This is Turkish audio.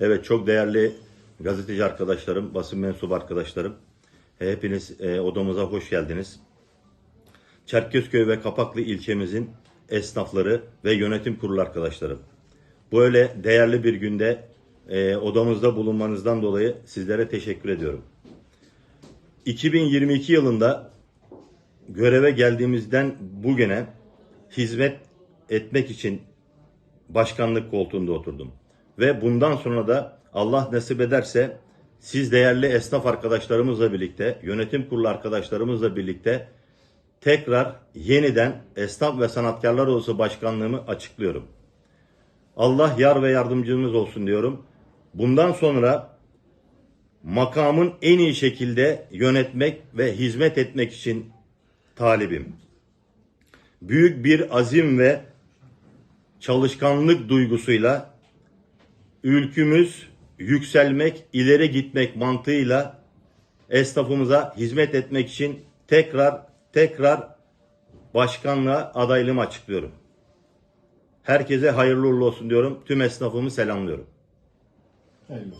Evet çok değerli gazeteci arkadaşlarım, basın mensubu arkadaşlarım. Hepiniz e, odamıza hoş geldiniz. Çerkezköy ve Kapaklı ilçemizin esnafları ve yönetim kurulu arkadaşlarım. Böyle değerli bir günde e, odamızda bulunmanızdan dolayı sizlere teşekkür ediyorum. 2022 yılında göreve geldiğimizden bugüne hizmet etmek için başkanlık koltuğunda oturdum. Ve bundan sonra da Allah nasip ederse siz değerli esnaf arkadaşlarımızla birlikte, yönetim kurulu arkadaşlarımızla birlikte tekrar yeniden Esnaf ve Sanatkarlar Odası Başkanlığımı açıklıyorum. Allah yar ve yardımcımız olsun diyorum. Bundan sonra makamın en iyi şekilde yönetmek ve hizmet etmek için talibim. Büyük bir azim ve çalışkanlık duygusuyla ülkümüz yükselmek, ileri gitmek mantığıyla esnafımıza hizmet etmek için tekrar tekrar başkanlığa adaylığımı açıklıyorum. Herkese hayırlı uğurlu olsun diyorum. Tüm esnafımı selamlıyorum. Hayırlı.